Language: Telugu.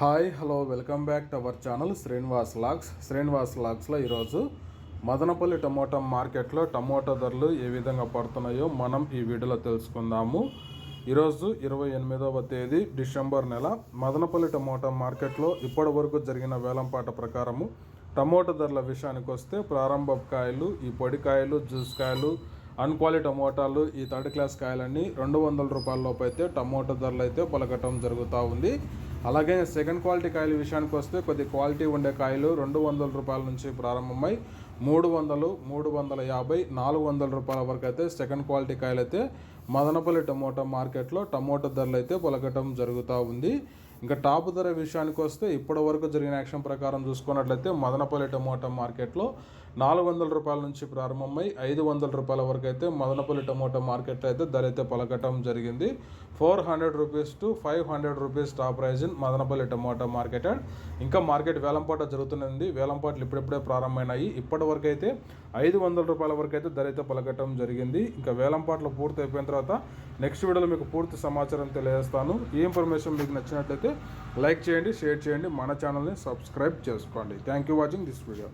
Hi hello welcome back to our channel Srinivas logs. Srinivas లాగ్స్లో ఈరోజు మదనపల్లి టమోటా మార్కెట్లో టమోటా ధరలు ఏ విధంగా పడుతున్నాయో మనం ఈ వీడియోలో తెలుసుకుందాము. ఈరోజు ఇరవై ఎనిమిదవ తేదీ డిసెంబర్ నెల. మదనపల్లి టమోటా మార్కెట్లో ఇప్పటి వరకు జరిగిన వేలంపాట ప్రకారము టమోటా ధరల విషయానికి వస్తే ప్రారంభ కాయలు ఈ పొడి కాయలు జ్యూస్ కాయలు అన్క్వాలి టమోటాలు ఈ థర్డ్ క్లాస్ కాయలన్నీ రెండు వందల రూపాయల లోపు అయితే టమోటా ధరలు అయితే పలకటం జరుగుతూ ఉంది. అలాగే సెకండ్ క్వాలిటీ కాయల విషయానికి వస్తే కొద్ది క్వాలిటీ ఉండే కాయలు రెండు వందల రూపాయల నుంచి ప్రారంభమై మూడు వందలు మూడు వందల యాభై నాలుగు వందల రూపాయల వరకు అయితే సెకండ్ క్వాలిటీ కాయలు అయితే మదనపల్లి టమోటా మార్కెట్లో టమోటా ధరలు అయితే పలకటం జరుగుతూ ఉంది. ఇంకా టాప్ ధర విషయానికి వస్తే ఇప్పటి వరకు జరిగిన యాక్షన్ ప్రకారం చూసుకున్నట్లయితే మదనపల్లి టమోటా మార్కెట్లో నాలుగు వందల రూపాయల నుంచి ప్రారంభమై ఐదు వందల రూపాయల వరకు అయితే మదనపల్లి టమోటా మార్కెట్లో అయితే ధర అయితే పలకటం జరిగింది. Four hundred rupees to five hundred rupees top prize in Madanapalle tomato market. ఇంకా మార్కెట్ వేలంపాట జరుగుతున్నది వేలంపాట్లు ఇప్పుడిప్పుడే ప్రారంభమైనాయి. ఇప్పటి వరకు అయితే ఐదు వందల రూపాయల వరకు అయితే ధర అయితే పలకటం జరిగింది. ఇంకా వేలంపాట్లు పూర్తి అయిపోయిన తర్వాత నెక్స్ట్ వీడియోలో మీకు పూర్తి సమాచారం తెలియజేస్తాను. ఈ ఇన్ఫర్మేషన్ మీకు నచ్చినట్లయితే లైక్ చేయండి షేర్ చేయండి. మన ఛానల్ని సబ్స్క్రైబ్ చేసుకోండి. Thank you watching this video